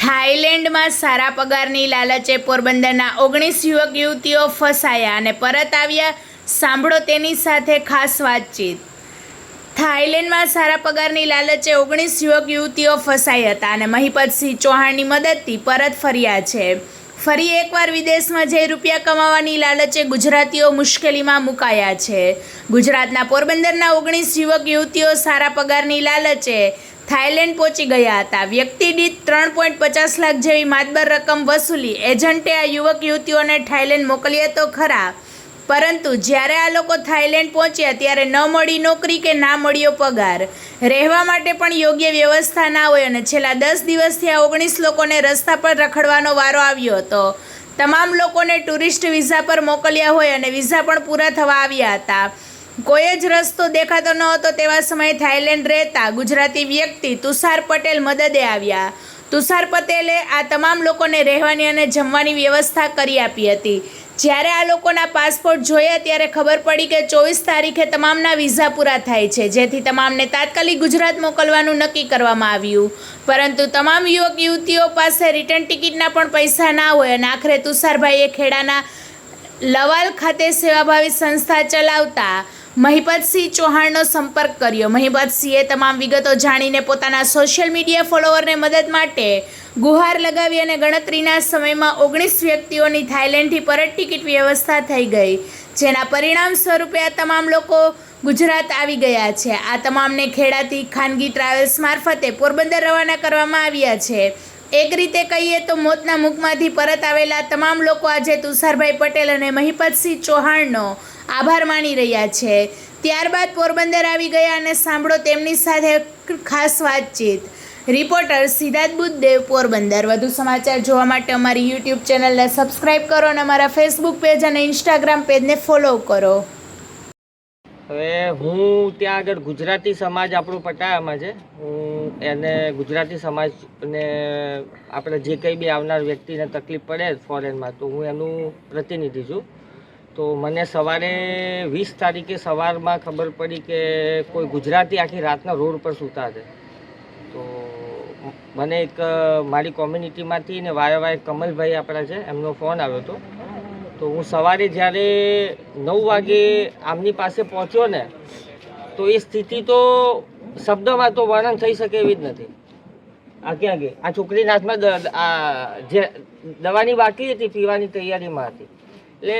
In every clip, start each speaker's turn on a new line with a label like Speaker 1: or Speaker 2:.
Speaker 1: થાઈલેન્ડમાં સારા પગારની લાલચે પોરબંદરના ઓગણીસ યુવક યુવતીઓ ફસાયા અને પરત આવ્યા. સાંભળો તેની સાથે ખાસ વાતચીત. થાઈલેન્ડમાં સારા પગારની લાલચે ઓગણીસ યુવક યુવતીઓ ફસાઈ હતા અને મહિપતસિંહ ચૌહાણની મદદથી પરત ફર્યા છે. ફરી એકવાર વિદેશમાં જઈ રૂપિયા કમાવાની લાલચે ગુજરાતીઓ મુશ્કેલીમાં મુકાયા છે. ગુજરાતના પોરબંદરના ઓગણીસ યુવક યુવતીઓ સારા પગારની લાલચે થાઈલેન્ડ પહોંચી ગયા હતા. વ્યક્તિ દીઠ ત્રણ પોઈન્ટ પચાસ લાખ જેવી માતબર રકમ વસૂલી. એજન્ટે આ યુવક યુવતીઓને થાઇલેન્ડ મોકલીએ તો ખરા. પરંતુ જ્યારે આ લોકો થાઇલેન્ડ પહોંચ્યા, ત્યારે ન મળી નોકરી કે ના મળ્યો પગાર. રહેવા માટે પણ યોગ્ય વ્યવસ્થા ના હોય અને છેલ્લા દસ દિવસથી આ ઓગણીસ લોકોને રસ્તા પર રખડવાનો વારો આવ્યો હતો. તમામ લોકોને ટુરિસ્ટ વિઝા પર મોકલ્યા હોય અને વિઝા પણ પૂરા થવા આવ્યા હતા. કોઈ જ રસ્તો દેખાતો ન હતો તેવા સમયે થાઈલેન્ડ રહેતા ગુજરાતી વ્યક્તિ તુષાર પટેલ મદદે આવ્યા. તુષાર પટેલે આ તમામ લોકોને રહેવાની અને જમવાની વ્યવસ્થા કરી આપી હતી. જ્યારે આ લોકોના પાસપોર્ટ જોયા ત્યારે ખબર પડી કે ચોવીસ તારીખે તમામના વિઝા પૂરા થાય છે, જેથી તમામને તાત્કાલિક ગુજરાત મોકલવાનું નક્કી કરવામાં આવ્યું. પરંતુ તમામ યુવક યુવતીઓ પાસે રિટર્ન ટિકિટના પણ પૈસા ના હોય અને આખરે તુષારભાઈએ ખેડાના લવાલ ખાતે સેવાભાવી સંસ્થા ચલાવતા મહિપતસિંહ ચૌહાણનો સંપર્ક કર્યો. મહિપતસિંહે તમામ વિગતો જાણીને પોતાના સોશિયલ મીડિયા ફોલોવરને મદદ માટે ગુહાર લગાવી અને ગણતરીના સમયમાં ઓગણીસ વ્યક્તિઓની થાઈલેન્ડથી પરત ટિકિટ વ્યવસ્થા થઈ ગઈ, જેના પરિણામ સ્વરૂપે આ તમામ લોકો ગુજરાત આવી ગયા છે. આ તમામને ખેડાથી ખાનગી ટ્રાવેલ્સ મારફતે પોરબંદર રવાના કરવામાં આવ્યા છે. એક રીતે કહીએ તો મોતના મુખમાંથી પરત આવેલા તમામ લોકો આજે તુષારભાઈ પટેલ અને મહિપતસિંહ ચૌહાણનો આભાર માની રહ્યા છે. ત્યારબાદ પોરબંદર આવી ગયા અને સાંભળો તેમની સાથે ખાસ વાતચીત. રિપોર્ટર સિદ્ધાર્થ બુદ્ધદેવ પોરબંદર. વધુ સમાચાર જોવા માટે અમારી યુટ્યુબ ચેનલને સબસ્ક્રાઈબ કરો અને અમારા ફેસબુક પેજ અને ઇન્સ્ટાગ્રામ પેજને ફોલો કરો.
Speaker 2: હવે હું ત્યાં આગળ ગુજરાતી સમાજ આપણું પટાયામાં છે. હું એને ગુજરાતી સમાજને આપણે જે કંઈ બી આવનાર વ્યક્તિને તકલીફ પડે ફોરેનમાં, તો હું એનું પ્રતિનિધિ છું. તો મને સવારે વીસ તારીખે સવારમાં ખબર પડી કે કોઈ ગુજરાતી આખી રાતના રોડ પર સૂતા છે. તો મને એક મારી કોમ્યુનિટીમાંથી ને વાયા વાય કમલભાઈ આપણા છે, એમનો ફોન આવ્યો હતો. તો હું સવારે જ્યારે નવ વાગે આમની પાસે પહોંચ્યો ને, તો એ સ્થિતિ તો શબ્દમાં તો વર્ણન થઈ શકે એવી જ નથી. આગે આગે આ છોકરીના હાથમાં જે દવાની બાકી હતી, પીવાની તૈયારીમાં હતી. એટલે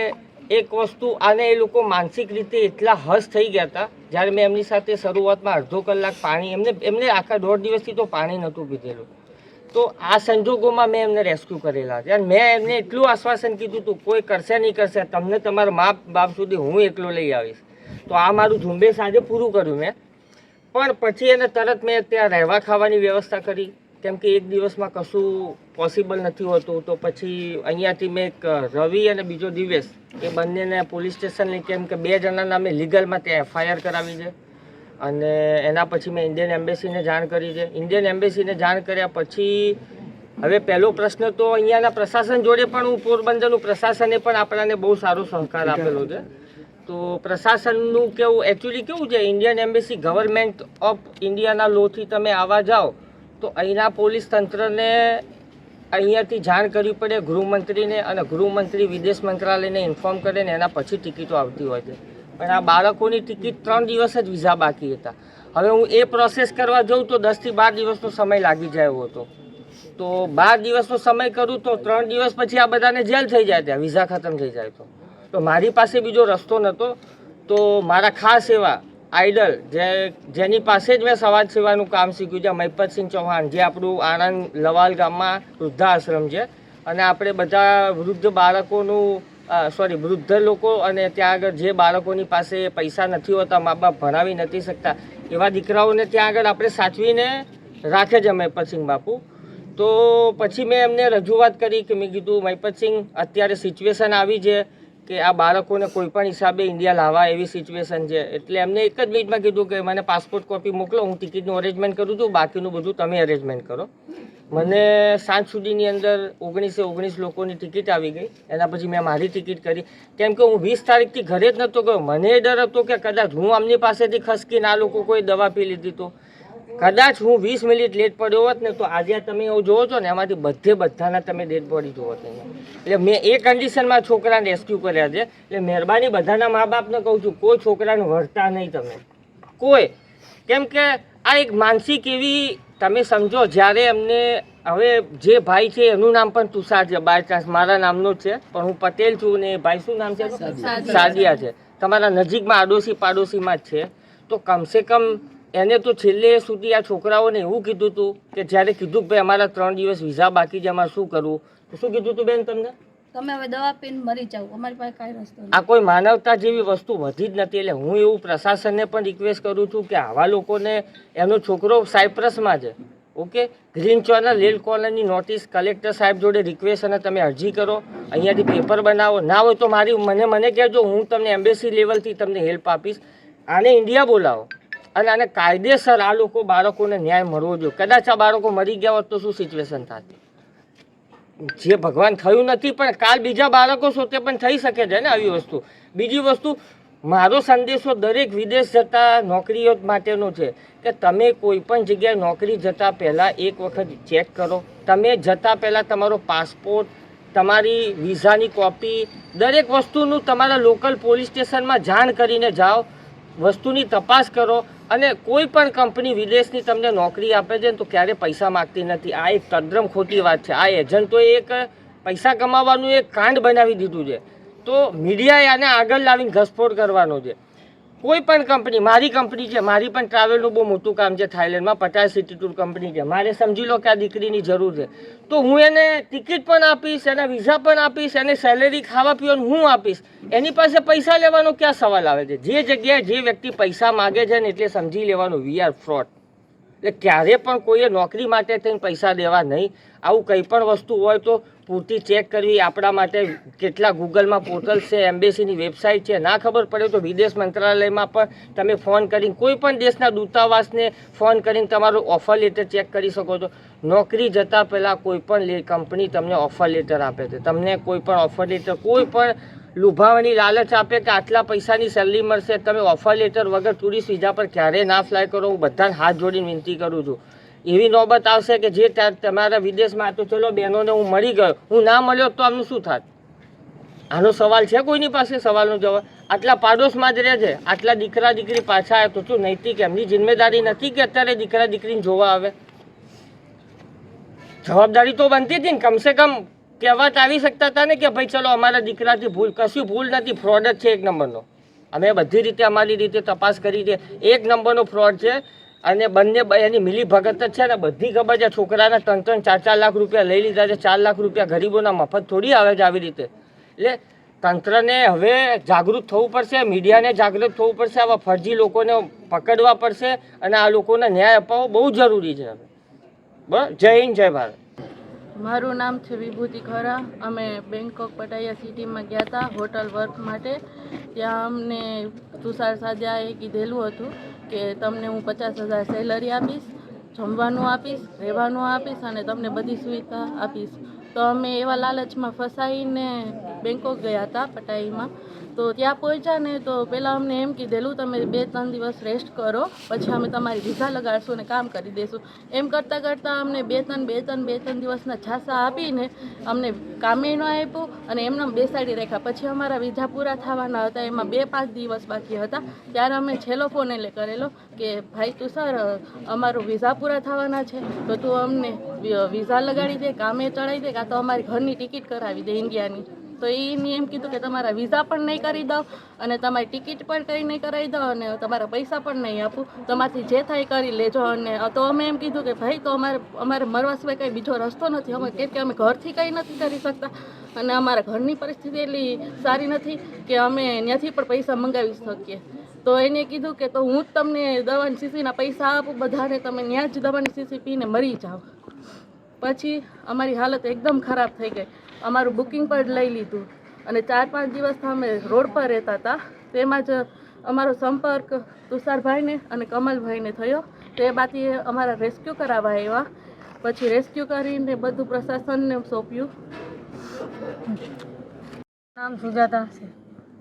Speaker 2: એક વસ્તુ આને એ લોકો માનસિક રીતે એટલા હસ થઈ ગયા હતા, જ્યારે મેં એમની સાથે શરૂઆતમાં અડધો કલાક પાણી, એમને એમને આખા દોઢ દિવસથી તો પાણી નહોતું પીધેલું. તો આ સંજોગોમાં મેં એમને રેસ્ક્યુ કરેલા છે. અને મેં એમને એટલું આશ્વાસન કીધું હતું, કોઈ કરશે નહીં કરશે, તમને તમારા મા, બાપ સુધી હું એકલો લઈ આવીશ. તો આ મારું ઝુંબેશ આજે પૂરું કર્યું મેં. પણ પછી એને તરત મેં ત્યાં રહેવા ખાવાની વ્યવસ્થા કરી. કેમ કે એક દિવસમાં કશું પોસિબલ નથી હોતું. તો પછી અહીંયાથી મેં એક રવિ અને બીજો દિવેશ, એ બંનેને પોલીસ સ્ટેશન લઈ કેમ કે બે જણાના મેં લીગલમાં ત્યાં એફઆઈઆર કરાવી છે. અને એના પછી મેં ઇન્ડિયન એમ્બેસીને જાણ કરી છે. ઇન્ડિયન એમ્બેસીને જાણ કર્યા પછી હવે પહેલો પ્રશ્ન તો અહીંયાના પ્રશાસન જોડે પણ હું પોરબંદરનું પ્રશાસને પણ આપણાને બહુ સારો સહકાર આપેલો છે. તો પ્રશાસનનું કેવું એકચ્યુઅલી કેવું છે? ઇન્ડિયન એમ્બેસી ગવર્મેન્ટ ઓફ ઇન્ડિયાના લોથી તમે આવવા જાઓ, તો અહીંના પોલીસ તંત્રને અહીંયાથી જાણ કરવી પડે, ગૃહમંત્રીને અને ગૃહમંત્રી વિદેશ મંત્રાલયને ઇન્ફોર્મ કરે ને એના પછી ટિકિટો આવતી હોય છે. પણ આ બાળકોની ટિકિટ ત્રણ દિવસ જ વિઝા બાકી હતા. હવે હું એ પ્રોસેસ કરવા જાઉં તો દસથી બાર દિવસનો સમય લાગી જાય એવો હતો. તો બાર દિવસનો સમય કરું તો ત્રણ દિવસ પછી આ બધાને જેલ થઈ જાય ત્યાં, વિઝા ખતમ થઈ જાય તો. તો મારી પાસે બીજો રસ્તો નહોતો તો મારા ખાસ એવા આઈડલ જે, જેની પાસે જ મેં સમાજ સેવાનું કામ શીખ્યું છે, મહિપતસિંહ ચૌહાણ, જે આપણું આણંદ લવાલ ગામમાં વૃદ્ધાશ્રમ છે. અને આપણે બધા વૃદ્ધ બાળકોનું સોરી વૃદ્ધ લોકો અને ત્યાં આગળ જે બાળકોની પાસે પૈસા નથી હોતા મા બાપ ભણાવી નથી શકતા, એવા દીકરાઓને ત્યાં આગળ આપણે સાચવીને રાખે છે મહિપતસિંહ બાપુ. તો પછી મેં એમને રજૂઆત કરી કે મેં કીધું, મહિપતસિંહ, અત્યારે સિચ્યુએશન આવી છે કે આ બાળકોને કોઈ પણ હિસાબે ઇન્ડિયા લાવવા એવી સિચ્યુએશન છે. એટલે એમને એક જ મિનિટમાં કીધું કે, મને પાસપોર્ટ કોપી મોકલો, હું ટિકિટનું અરેન્જમેન્ટ કરું છું, બાકીનું બધું તમે અરેન્જમેન્ટ કરો. મને સાંજ સુધીની અંદર ઓગણીસે ઓગણીસ લોકોની ટિકિટ આવી ગઈ. એના પછી મેં મારી ટિકિટ કરી. કેમ કે હું વીસ તારીખથી ઘરે જ નહોતો ગયો. મને એ ડર હતો કે કદાચ હું આમની પાસેથી ખસકીને આ લોકો કોઈ દવા પી લીધી તો. કદાચ હું વીસ મિનિટ લેટ પડ્યો હોત ને તો આજે તમે એવું જોવો છો ને, એમાંથી બધે બધાના તમે ડેડ બોડી જોવો છો એટલે મેં એ કન્ડિશનમાં છોકરાને રેસ્ક્યુ કર્યા છે. એટલે મહેરબાની બધાના મા બાપને કહું છું, કોઈ છોકરાને વળતા નહીં તમે. કોઈ. કેમ કે આ એક માનસિક એવી તમે સમજો જ્યારે એમને હવે જે ભાઈ છે એનું નામ પણ તુષાર છે બાય ચાન્સ મારા નામનો જ છે પણ હું પટેલ છું ને એ ભાઈ શું નામ છે? સાદિયા. છે. તમારા નજીકમાં આડોશી પાડોશીમાં જ છે. તો કમસે કમ એને તો છેલ્લે સુધી આ છોકરાઓને એવું કીધું હતું કે જ્યારે કીધું કે ભાઈ અમારા ત્રણ દિવસ વિઝા બાકી છે અમારે શું કરવું તો શું કીધું હતું બેન તમને?
Speaker 3: તમે હવે દવા પીને મરી જાવ અમારી પાસે કાંઈ રસ્તો
Speaker 2: આ કોઈ માનવતા જેવી વસ્તુ વધી જ નથી. એટલે હું એવું પ્રશાસનને પણ રિક્વેસ્ટ કરું છું કે આવા લોકોને, એનો છોકરો સાયપ્રસમાં છે. ઓકે? ગ્રીન ચોનર લીલ કોલરની નોટિસ કલેક્ટર સાહેબ જોડે રિક્વેસ્ટ અને તમે અરજી કરો. અહીંયાથી પેપર બનાવો. ના હોય તો મારી, મને મને કહેજો. હું તમને એમ્બેસી લેવલથી તમને હેલ્પ આપીશ. આને ઇન્ડિયા બોલાવો. અને આને કાયદેસર આ લોકો બાળકોને ન્યાય મળવો જોઈએ. કદાચ આ બાળકો મરી ગયા હોત તો શું સિચ્યુએશન થાત? જે ભગવાન થયું નથી, પણ કાલ બીજા બાળકો સાથે પણ થઈ શકે છે ને આવી વસ્તુ. બીજી વસ્તુ, મારો સંદેશો દરેક વિદેશ જતા નોકરીઓ માટેનો છે કે તમે કોઈ પણ જગ્યાએ નોકરી જતા પહેલાં એક વખત ચેક કરો. તમે જતા પહેલાં તમારો પાસપોર્ટ, તમારી વિઝાની કોપી, દરેક વસ્તુનું તમારા લોકલ પોલીસ સ્ટેશનમાં જાણ કરીને જાઓ. વસ્તુની તપાસ કરો. અને કોઈ પણ કંપની વિદેશની તમને નોકરી આપે છે તો ક્યારે પૈસા માગતી નથી. આ એક તદ્દન ખોટી વાત છે. આ એજન્ટોએ એક પૈસા કમાવાનું એક કાંડ બનાવી દીધું છે. તો મીડિયાએ આને આગળ લાવીને ઘસફોડ કરવાનો છે. કોઈ પણ કંપની મારી કંપની છે, મારી પણ ટ્રાવેલનું બહુ મોટું કામ છે થાઈલેન્ડમાં, પચાસ સિટી ટૂર કંપની છે. મારે સમજી લો કે આ દીકરીની જરૂર છે. તો હું એને ટિકિટ પણ આપીશ, એના વિઝા પણ આપીશ, એને સેલેરી ખાવા પીવાનું હું આપીશ. એની પાસે પૈસા લેવાનો ક્યાં સવાલ આવે છે? જે જગ્યાએ જે વ્યક્તિ પૈસા માગે છે ને એટલે સમજી લેવાનું વી આર ફ્રોડ એટલે ક્યારે પણ કોઈએ નોકરી માટે થઈને પૈસા દેવા નહીં. આવું કંઈ પણ વસ્તુ હોય તો પૂરતી ચેક કરવી. આપણા માટે કેટલા ગૂગલમાં પોર્ટલ છે, એમ્બેસીની વેબસાઇટ છે, ના ખબર પડે તો વિદેશ મંત્રાલયમાં પણ તમે ફોન કરીને, કોઈ પણ દેશના દૂતાવાસને ફોન કરીને તમારું ઓફર લેટર ચેક કરી શકો છો. નોકરી જતાં પહેલાં કોઈ પણ કંપની તમને ઓફર લેટર આપે છે. તમને કોઈ પણ ઓફર લેટર, કોઈ પણ લુભાવાની લાલચ આપે કે આટલા પૈસાની સેલરી મળશે, તમે ઓફર લેટર વગર ટુરિસ્ટ વિઝા પર ક્યારેય ના ફ્લાય કરો. હું બધાને હાથ જોડીને વિનંતી કરું છું. એવી નોબત આવશે કે જે તમારા વિદેશમાં તો ચલો બહેનોને હું મળી ગયો. હું ના મળ્યો તો આમનું શું થાત? આનો સવાલ છે કોઈની પાસે? સવાલનો જવાબ. આટલા પાડોશમાં જ રહે છે આટલા દીકરા દીકરી પાછા આવે તો શું નૈતિક એમની જિમ્મેદારી નથી કે અત્યારે દીકરા દીકરીને જોવા આવે? જવાબદારી તો બનતી હતી ને. કમસે કમ કહેવાત આવી શકતા હતા ને કે ભાઈ ચલો અમારા દીકરાથી ભૂલ, કશું ભૂલ નથી. ફ્રોડ જ છે એક નંબરનો. અમે બધી રીતે અમારી રીતે તપાસ કરી છે. એક નંબરનો ફ્રોડ છે અને બંને એની મિલી ભગત જ છે ને બધી ખબર છે. છોકરાના ત્રણ ત્રણ ચાર ચાર લાખ રૂપિયા લઈ લીધા છે. ચાર લાખ રૂપિયા ગરીબોના મફત થોડી આવે છે આવી રીતે. એટલે તંત્રને હવે જાગૃત થવું પડશે, મીડિયાને જાગૃત થવું પડશે, આવા ફરજી લોકોને પકડવા પડશે અને આ લોકોને ન્યાય અપાવવો બહુ જરૂરી છે હવે. બરાબર? જય હિન્દ, જય ભારત.
Speaker 3: મારું નામ છે વિભૂતિ ખરા. અમે બેંકોક પટાયા સિટીમાં ગયા હતા હોટલ વર્ક માટે. ત્યાં અમને તુષાર સાજાએ કીધેલું હતું કે તમને હું પચાસ હજાર સેલરી આપીશ, જમવાનું આપીશ, રહેવાનું આપીશ અને તમને બધી સુવિધા આપીશ. તો અમે એવા લાલચમાં ફસાઈને બેંકોક ગયા હતા પટાઈમાં. તો ત્યાં પહોંચ્યા ને તો પહેલાં અમને એમ કીધેલું તમે બે ત્રણ દિવસ રેસ્ટ કરો, પછી અમે તમારી વિઝા લગાડશું અને કામ કરી દઈશું એમ કરતાં કરતાં અમને બે ત્રણ બે ત્રણ બે ત્રણ દિવસના છાસા આપીને અમને કામે ન આપ્યું અને એમને બેસાડી રાખ્યા. પછી અમારા વિઝા પૂરા થવાના હતા, એમાં બે પાંચ દિવસ બાકી હતા. ત્યારે અમે છેલ્લો ફોન એટલે કરેલો કે, ભાઈ તું સર, અમારું વિઝા પૂરા થવાના છે, તો તું અમને વિઝા લગાડી દે, કામે ચડાવી દે, કાં તો અમારી ઘરની ટિકિટ કરાવી દે ઇન્ડિયાની તો એને એમ કીધું કે તમારા વિઝા પણ નહીં કરી દઉં અને તમારી ટિકિટ પણ કંઈ નહીં કરાવી દઉં અને તમારા પૈસા પણ નહીં આપું. તમારાથી જે થાય કરી લેજો અને તો અમે એમ કીધું કે ભાઈ, તો અમારે અમારે મરવા સિવાય કંઈ બીજો રસ્તો નથી. અમે કેમ કે અમે ઘરથી કંઈ નથી કરી શકતા અને અમારા ઘરની પરિસ્થિતિ એટલી સારી નથી કે અમે ત્યાંથી પણ પૈસા મંગાવી શકીએ. તો એને કીધું કે તો હું જ તમને દવાની શીશીના પૈસા આપું, બધાને તમે ત્યાં જ દવાની શીશી પીને મરી જાઓ. પછી અમારી હાલત એકદમ ખરાબ થઈ ગઈ. અમારું બુકિંગ પણ લઈ લીધું. અને ચાર પાંચ દિવસ અમે રોડ પર રહેતા હતા. તેમાં જ અમારો સંપર્ક તુષારભાઈને અને કમલભાઈને થયો. તે બાથી અમારા રેસ્ક્યુ કરાવવા આવ્યા. પછી રેસ્ક્યુ કરીને બધું પ્રશાસનને સોંપ્યું.
Speaker 4: નામ સુજાતા છે.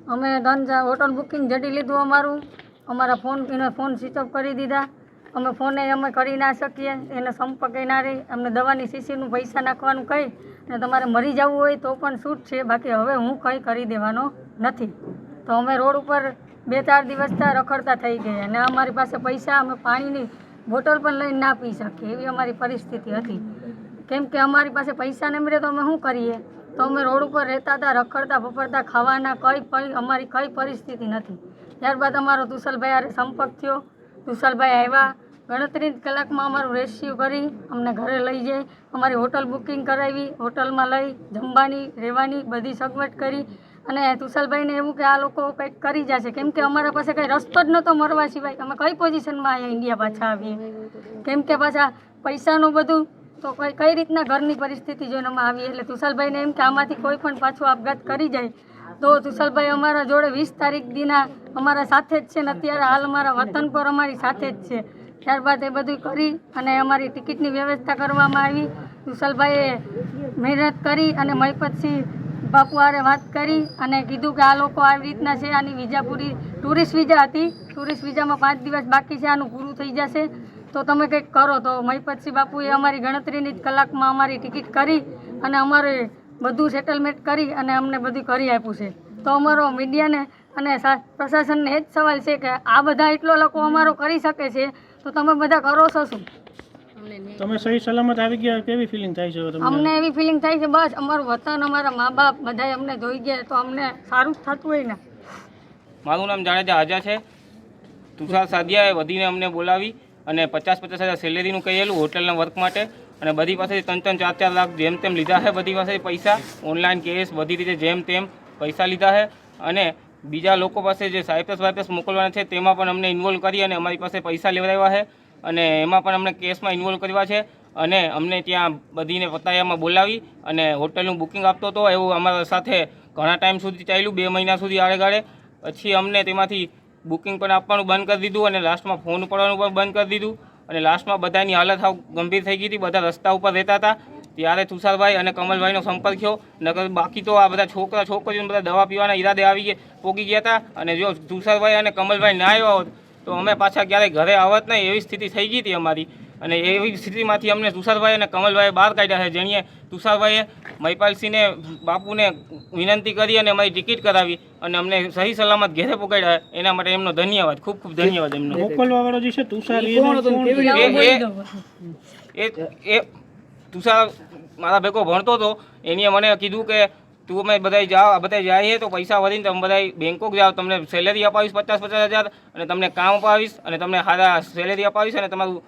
Speaker 4: અમે ડન હોટલ બુકિંગ જડી લીધું અમારું. અમારા ફોન, એને ફોન સ્વિચ ઓફ કરી દીધા. અમે ફોને અમે કરી ના શકીએ, એને સંપર્ક ના રહી. અમને દવાની શીશીનું પૈસા નાખવાનું કહી અને તમારે મરી જવું હોય તો પણ છૂટ છે. બાકી હવે હું કંઈ કરી દેવાનો નથી. તો અમે રોડ ઉપર બે ચાર દિવસથી રખડતા થઈ ગયા અને અમારી પાસે પૈસા અમે પાણીની બોટલ પણ લઈને ના પી શકીએ. એવી અમારી પરિસ્થિતિ હતી. કેમ કે અમારી પાસે પૈસા નહીં મળે તો અમે શું કરીએ? તો અમે રોડ ઉપર રહેતા હતા, રખડતા, ફફડતા, ખાવાના કઈ અમારી કઈ પરિસ્થિતિ નથી. ત્યારબાદ અમારો તુષલભાઈ આરે સંપર્ક થયો. તુષલભાઈ આવ્યા. ગણતરી કલાકમાં અમારું રેસ્ક્યુ કરી અમને ઘરે લઈ જઈ. અમારી હોટલ બુકિંગ કરાવી હોટલમાં લઈ જમવાની, રહેવાની બધી સગવડ કરી. અને તુષાલભાઈને એવું કે આ લોકો કંઈક કરી જશે. કેમ કે અમારા પાસે કંઈ રસ્તો જ નહોતો મરવા સિવાય. અમે કઈ પોઝિશનમાં અહીંયા ઇન્ડિયા પાછા આવીએ? કેમ કે પાછા પૈસાનું બધું તો કઈ કઈ રીતના ઘરની પરિસ્થિતિ જોઈને અમે આવીએ? એટલે તુષાલભાઈને એમ કે આમાંથી કોઈ પણ પાછું આપઘાત કરી જાય. તો તુષાલભાઈ અમારા જોડે વીસ તારીખ દીના અમારા સાથે જ છે ને અત્યારે હાલ અમારા વતન પર અમારી સાથે જ છે. ત્યારબાદ એ બધું કરી અને અમારી ટિકિટની વ્યવસ્થા કરવામાં આવી. તુષાલભાઈએ મહેનત કરી અને મહિપતસિંહ બાપુ હારે વાત કરી અને કીધું કે આ લોકો આવી રીતના છે, આની વિઝા પૂરી ટુરિસ્ટ વિઝા હતી. ટુરિસ્ટ વિઝામાં પાંચ દિવસ બાકી છે, આનું પૂરું થઈ જશે. તો તમે કંઈક કરો. તો મહિપતસિંહ બાપુએ અમારી ગણતરીની જ કલાકમાં અમારી ટિકિટ કરી અને અમારે બધું સેટલમેન્ટ કરી અને અમને બધું કરી આપ્યું છે. તો અમારો મીડિયાને અને પ્રશાસનને એ જ સવાલ છે કે આ બધા એટલો લોકો અમારો કરી શકે છે તો તમે બધા કરો છો શું?
Speaker 5: તમે સહી સલામત આવી ગયા કેવી ફિલિંગ થાય છે તમને?
Speaker 4: અમને એવી ફિલિંગ થાય છે બસ અમારું વતન અમારા મા બાપ બધા અમને જોઈ ગયા તો અમને સારું જ થતું હોય ને.
Speaker 6: મારું નામ જાણેજા હાજા છે. તુષાર સાદિયાએ વધીને અમને બોલાવી અને પચાસ પચાસ હજાર સેલેરીનું કહેલું હોટલના વર્ક માટે. અને બધી પાસેથી ત્રણ ત્રણ ચાર ચાર લાખ જેમ તેમ લીધા છે બધી પાસે પૈસા. ઓનલાઈન કેશ બધી રીતે જેમ તેમ પૈસા લીધા છે. અને બીજા લોકો પાસે જે સાયપ્રસ વાયપ્રસ મોકલવાના છે, તેમાં પણ અમને ઇન્વોલ્વ કરી અને અમારી પાસે પૈસા લેવડાવ્યા છે. અને એમાં પણ અમને કેસમાં ઇન્વોલ્વ કરવા છે. અને અમને ત્યાં બધીને પતાયામાં બોલાવી અને હોટલનું બુકિંગ આપતો હતો. એવું અમારા સાથે ઘણા ટાઈમ સુધી ચાલ્યું, બે મહિના સુધી આડેગાળે પછી અમને તેમાંથી બુકિંગ પણ આપવાનું બંધ કરી દીધું અને લાસ્ટમાં ફોન ઉપાડવાનું પણ બંધ કરી દીધું. અને લાસ્ટમાં બધાની હાલત હાવ ગંભીર થઈ ગઈ હતી. બધા રસ્તા ઉપર રહેતા હતા. ત્યારે તુષારભાઈ અને કમલભાઈનો સંપર્ક થયો. નકર બાકી તો આ બધા છોકરા છોકરીઓને બધા દવા પીવાના ઈરાદે આવી ગયા, પોગી ગયા હતા. અને જો તુષારભાઈ અને કમલભાઈ ના આવ્યા હોત, તો અમે પાછા ક્યારેય ઘરે આવત નહીં. એવી સ્થિતિ થઈ ગઈ હતી અમારી. અને એવી સ્થિતિમાંથી અમને તુષારભાઈ અને કમલભાઈએ બહાર કાઢ્યા છે જેણીએ તુષારભાઈએ મહિપાલસિંહને બાપુને વિનંતી કરી અને અમારી ટિકિટ કરાવી અને અમને સહી સલામત ઘેરે પકડ્યા એના માટે એમનો ધન્યવાદ ખૂબ ખૂબ ધન્યવાદ એમનો.
Speaker 5: મોકલવા જે છે તુષાર
Speaker 6: એ તુષાર મારા ભેગો ભણતો હતો. એનીએ મને કીધું કે તું અમે બધા જાઓ બધા જઈએ તો પૈસા વધીને તમે બધા બેંકોક જાઓ. તમને સેલેરી અપાવીશ પચાસ પચાસ હજાર અને તમને કામ અપાવીશ અને તમને સારા સેલેરી અપાવીશ અને તમારું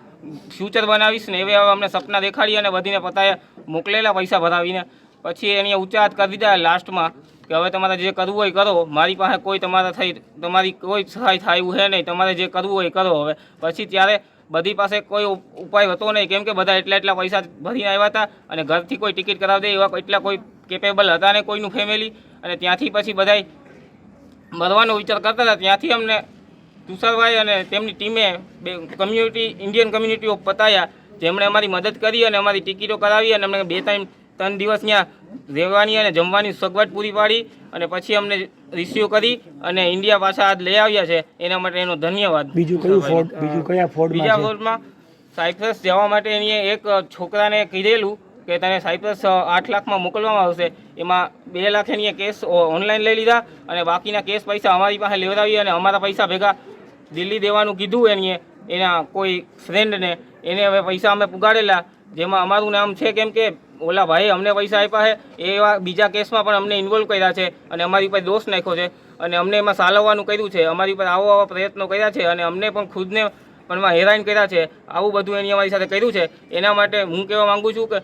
Speaker 6: ફ્યુચર બનાવીશ ને એવા હવે અમને સપના દેખાડી અને બધીને પતાએ મોકલેલા પૈસા ભરાવીને. પછી એની ઊંચા કરી દીધા લાસ્ટમાં કે હવે તમારે જે કરવું હોય કરો. મારી પાસે કોઈ તમારા થઈ, તમારી કોઈ સહાય થાય એવું છે નહીં. તમારે જે કરવું હોય કરો હવે. પછી ત્યારે બધી પાસે કોઈ ઉપાય હતો નહીં. કેમ કે બધા એટલા એટલા પૈસા ભરીને આવ્યા હતા અને ઘરથી કોઈ ટિકિટ કરાવી દે એવા એટલા કોઈ કેપેબલ હતા ને કોઈનું ફેમિલી અને ત્યાંથી પછી બધાય મરવાનો વિચાર કરતા હતા. ત્યાંથી અમને તુષારભાઈ અને તેમની ટીમે બે community Indian community of Pattaya જેમણે અમારી મદદ કરી અને અમારી ટિકિટો કરાવી અને અમને બે ત્રણ ત્રણ દિવસ ત્યાં રહેવાની અને જમવાની સગવડ પૂરી પાડી અને પછી અમને રિસીવ કરી અને ઇન્ડિયા પાછા આજ લઈ આવ્યા છે. એના માટે એનો ધન્યવાદ.
Speaker 7: બીજું કયું ફોર્ડ બીજું કયા
Speaker 6: બીજા
Speaker 7: ફોર્ડમાં
Speaker 6: સાયપ્રસ જવા માટે એની એક છોકરાને કીધેલું કે તને સાયપ્રસ આઠ લાખમાં મોકલવામાં આવશે. એમાં બે લાખ એની કેસ ઓનલાઈન લઈ લીધા અને બાકીના કેસ પૈસા અમારી પાસે લેવડાવી અને અમારા પૈસા ભેગા દિલ્હી દેવાનું કીધું એનીએ એના કોઈ ફ્રેન્ડને એને હવે પૈસા અમે પુગાડેલા, જેમાં અમારું નામ છે કેમ કે, ઓલા ભાઈ અમને પૈસા આપ્યા છે, એવા બીજા કેસમાં પણ અમને ઇન્વોલ્વ કર્યા છે અને અમારી ઉપર દોષ નાખ્યો છે અને અમને એમાં સાલવવાનું કર્યું છે, અમારી ઉપર આવો આવા પ્રયત્નો કર્યા છે અને અમને પણ ખુદને પણ હેરાન કર્યા છે, આવું બધું એની અમારી સાથે કર્યું છે. એના માટે હું કહેવા માંગુ છું કે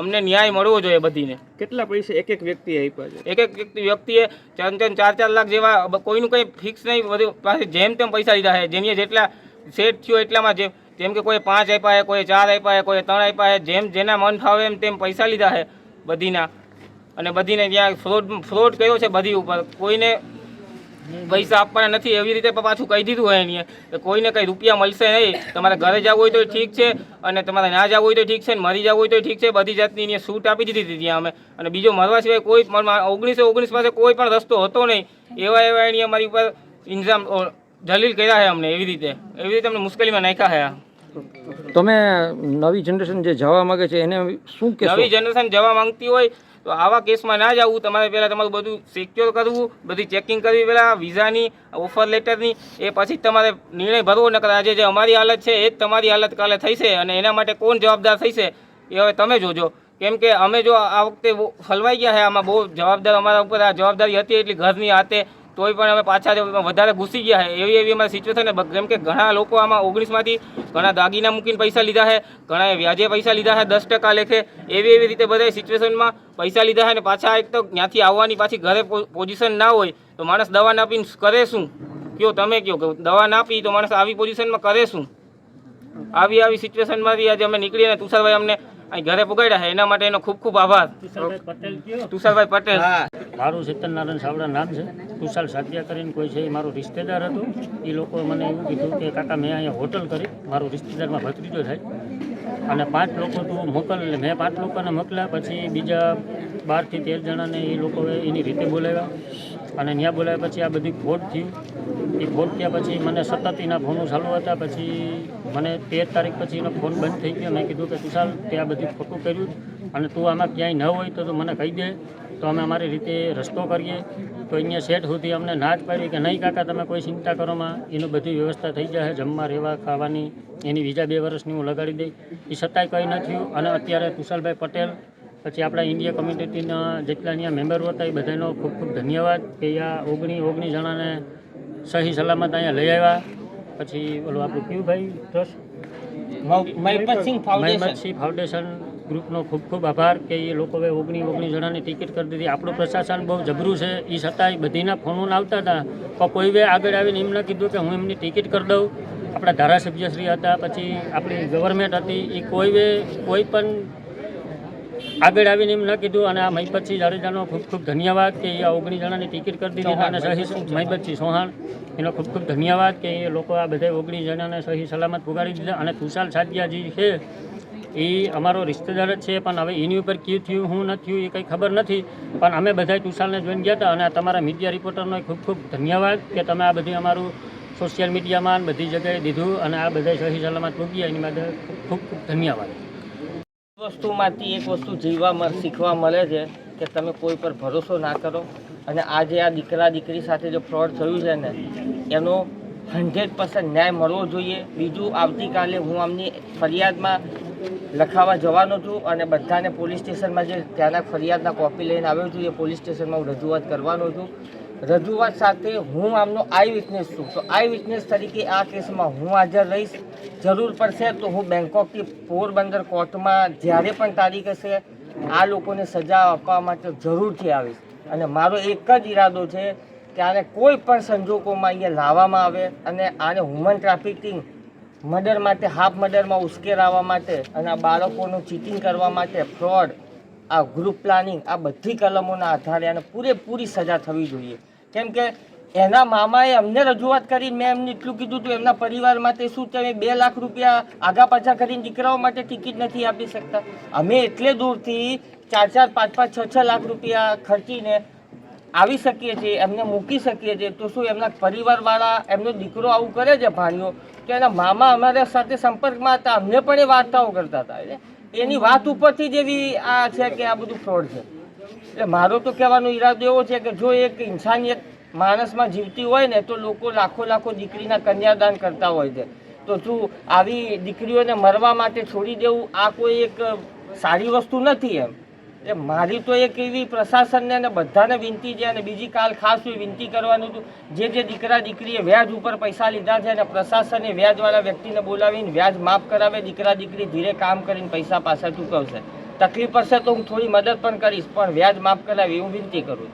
Speaker 6: અમને ન્યાય મળવો જોઈએ બધીને.
Speaker 2: કેટલા પૈસા એક એક વ્યક્તિ આપ્યા છે?
Speaker 6: એક એક વ્યક્તિ વ્યક્તિએ ચાર ચાર ચાર ચાર લાખ જેવા કોઈનું કંઈ ફિક્સ નહીં બધું પાસે જેમ તેમ પૈસા લીધા છે. જેની જેટલા સેટ થયો એટલામાં જેમ જેમ કે કોઈ પાંચ આપ્યા છે કોઈ ચાર આપ્યા છે કોઈ ત્રણ આપ્યા છે જેમ જેના મન ફાવે એમ તેમ પૈસા લીધા છે બધીના. અને બધીને ત્યાં ફ્રોડ ફ્રોડ કર્યો છે બધી ઉપર. કોઈને પૈસા આપવાના નથી એવી રીતે પાછું કહી દીધું હોય એની. કોઈને કંઈ રૂપિયા મળશે નહીં. તમારે ઘરે જવું હોય તો ઠીક છે અને તમારે ના જવું હોય તો ઠીક છે ને મરી જવું હોય તો ઠીક છે. બધી જાતની એને છૂટ આપી દીધી હતી ત્યાં અમે. અને બીજો મરવા સિવાય કોઈ ઓગણીસો ઓગણીસ પાસે કોઈ પણ રસ્તો હતો નહીં. એવા એવા એની અમારી ઉપર ઇન્ઝામ દલીલ કર્યા છે અમને એવી રીતે. એવી રીતે અમને મુશ્કેલીમાં નાખ્યા હે
Speaker 7: તમે નવી જનરેશન જે જવા માંગે છે એને શું કે
Speaker 6: નવી જનરેશન જવા માંગતી હોય તો આવા કેસમાં ના જવું. તમારે પહેલાં તમારું બધું સિક્યોર કરવું, બધી ચેકિંગ કરવી પહેલાં વિઝાની ઓફર લેટરની એ પછી તમારે નિર્ણય ભરવો, નકર આજે જે અમારી હાલત છે, એ જ તમારી હાલત કાલે થઈશે અને એના માટે કોણ જવાબદાર થઈશે એ હવે તમે જોજો. કેમ કે અમે જો આ વખતે બહુ હલવાઈ ગયા છે, આમાં બહુ જવાબદાર અમારા ઉપર આ જવાબદારી હતી એટલી ઘરની હાથે તોય પણ અમે પાછા વધારે ઘૂસી ગયા છે એવી એવી અમારી સિચ્યુએશન કેમ કે ઘણા લોકો આમાં ઓગણીસમાંથી ઘણા દાગીના મૂકીને પૈસા લીધા છે ઘણાએ વ્યાજે પૈસા લીધા છે દસ ટકા લેખે, એવી એવી રીતે બધા સિચ્યુએશનમાં પૈસા લીધા છે અને પાછા એક તો ત્યાંથી આવવાની પાછી ઘરે પોઝિશન ના હોય, તો માણસ દવા ના પીને કરે શું? કયો, તમે કયો દવા ના પી તો માણસ આવી પોઝિશનમાં કરે શું? આવી આવી સિચ્યુએશનમાંથી આજે અમે નીકળીને તુષારભાઈ અમને અહીં ઘરે પુગાડ્યા છે. એના માટે એનો ખૂબ ખૂબ આભાર. તુષારભાઈ પટેલ.
Speaker 2: હા.
Speaker 8: મારું સત્યનારાયણ સાવડા નામ છે. તુષાર સાધ્યા કરીને કોઈ છે એ મારો રિશ્તેદાર હતો. એ લોકો મને એવું કીધું કે કાકા મેં અહીંયા હોટલ કરી. મારો રિશ્તેદારમાં ભત્રીજો થાય. અને પાંચ લોકો તું મોકલ એટલે મેં પાંચ લોકોને મોકલ્યા. પછી બીજા બારથી તેર જણાને એ લોકોએ એની રીતે બોલાવ્યા. અને ત્યાં બોલાવ્યા પછી આ બધી ખોટ થયું એ ખોટ થયા પછી મને સતત એના ફોનો ચાલુ હતા. પછી મને તેર તારીખ પછી એનો ફોન બંધ થઈ ગયો. મેં કીધું કે, તુષાર, તે આ બધું ખોટું કર્યું અને તું આમાં ક્યાંય ન હોય તો તું મને કહી દે. તો અમે અમારી રીતે રસ્તો કરીએ. તો અહીંયા સેટ સુધી અમને ના જ પાડી કે, નહીં કાકા, તમે કોઈ ચિંતા કરોમાં એનું બધી વ્યવસ્થા થઈ જાય જમવા, રહેવા, ખાવાની. એની બીજા બે વર્ષની હું લગાડી દઈ એ છતાંય કંઈ ન થયું. અને અત્યારે તુષારભાઈ પટેલ પછી આપણા ઇન્ડિયા કમ્યુનિટીના જેટલા અહીંયા મેમ્બરો હતા એ બધાનો ખૂબ ખૂબ ધન્યવાદ કે આ ઓગણી ઓગણીસ જણાને સહી સલામત અહીંયા લઈ આવ્યા. પછી ઓલું આપણું કયું ભાઈ ટ્રસ્ટ?
Speaker 2: મહિપતસિંહ ફાઉન્ડેશન.
Speaker 8: ગ્રુપનો ખૂબ ખૂબ આભાર કે એ લોકોએ ઓગણી ઓગણીસ જણાની ટિકિટ કરી દીધી. આપણું પ્રશાસન બહુ જબરું છે. એ છતાંય બધીના ફોનો આવતા હતા. પણ કોઈ બે આગળ આવીને એમને કીધું કે હું એમની ટિકિટ કરી દઉં. આપણા ધારાસભ્યશ્રી હતા પછી આપણી ગવર્મેન્ટ હતી. એ કોઈ બે કોઈ પણ આગળ આવીને એમ ન કીધું અને આ મહિપતસિંહ જાડેજાનો ખૂબ ખૂબ ધન્યવાદ કે એ આ ઓગણીસ જણાની ટિકિટ કરી દીધી અને સહી મહિપતસિંહ ચૌહાણ એનો ખૂબ ખૂબ ધન્યવાદ કે એ લોકો આ બધા ઓગણીસ જણાને સહી સલામત પુગાડી દીધા અને તુષાર સાદિયાજી છે એ અમારો રિશ્તેદાર જ છે પણ હવે એની ઉપર કયું થયું હું ન થયું એ કંઈ ખબર નથી. પણ અમે બધા તુષારને જોઈને ગયા હતા અને તમારા મીડિયા રિપોર્ટરનો ખૂબ ખૂબ ધન્યવાદ કે તમે આ બધી અમારું સોશિયલ મીડિયામાં બધી જગ્યાએ દીધું અને આ બધા સહી સલામત પૂગ્યા એની માટે ખૂબ ખૂબ ધન્યવાદ.
Speaker 2: વસ્તુમાંથી એક વસ્તુ જીવવા શીખવા મળે છે કે તમે કોઈ પર ભરોસો ના કરો. અને આજે આ દીકરા દીકરી સાથે જે ફ્રોડ થયું છે ને, એનો હંડ્રેડ પર્સન્ટ ન્યાય મળવો જોઈએ. બીજું આવતીકાલે હું આમની ફરિયાદમાં લખાવા જવાનો છું અને બધાને પોલીસ સ્ટેશનમાં જે ત્યાંના ફરિયાદના કોપી લઈને આવ્યો છું, એ પોલીસ સ્ટેશનમાં હું રજૂઆત કરવાનો છું. રજૂઆત સાથે હું આમનો આઈ વિટનેસ છું. તો આઈ વિટનેસ તરીકે આ કેસમાં હું હાજર રહીશ. જરૂર પડશે તો હું બેંકોકથી પોરબંદર કોર્ટમાં જ્યારે પણ તારીખ હશે, આ લોકોને સજા આપવા માટે જરૂરથી આવીશ. અને મારો એક જ ઈરાદો છે કે આને કોઈ પણ સંજોગોમાં અહીંયા લાવવામાં આવે અને આને હ્યુમન ટ્રાફિકિંગ મર્ડર માટે હાફ મર્ડરમાં ઉશ્કેરાવા માટે અને આ બાળકોનું ચીટિંગ કરવા માટે ફ્રોડ આ ગ્રુપ પ્લાનિંગ આ બધી કલમોના આધારે આને પૂરેપૂરી સજા થવી જોઈએ. કેમ કે એના મામાએ અમને રજૂઆત કરી મેં એમને એટલું કીધું હતું એમના પરિવાર માટે શું તમે બે લાખ રૂપિયા આગા પાછા કરીને દીકરાઓ માટે ટિકિટ નથી આપી શકતા? અમે એટલે દૂરથી ચાર ચાર, પાંચ પાંચ, છ છ લાખ રૂપિયા ખર્ચીને આવી શકીએ છીએ, એમને મૂકી શકીએ છીએ. તો શું એમના પરિવારવાળા એમનો દીકરો આવું કરે છે ભાણીઓ તો એના મામા અમારા સાથે સંપર્કમાં હતા, અમને પણ એ વાર્તાઓ કરતા હતા. એટલે એની વાત ઉપરથી જ એવી આ છે કે આ બધું ફ્રોડ છે. એટલે મારો તો કહેવાનો ઈરાદો એવો છે કે જો એક ઇન્સાનિયત માણસમાં જીવતી હોય ને, તો લોકો લાખો લાખો દીકરીના કન્યાદાન કરતા હોય છે. તો શું આવી દીકરીઓને મરવા માટે છોડી દેવું આ કોઈ એક સારી વસ્તુ નથી એમ? એટલે મારી તો એક એવી પ્રશાસનને અને બધાને વિનંતી છે અને બીજી કાલ ખાસ વિનંતી કરવાનું હતું, જે જે દીકરા દીકરીએ વ્યાજ ઉપર પૈસા લીધા છે અને પ્રશાસને વ્યાજવાળા વ્યક્તિને બોલાવીને વ્યાજ માફ કરાવે, દીકરા દીકરી ધીરે કામ કરીને પૈસા પાછા ચૂકવશે. તકલીફ પડશે તો હું થોડી મદદ પણ કરીશ, પણ વ્યાજ માફ કરાવી, હું વિનંતી કરું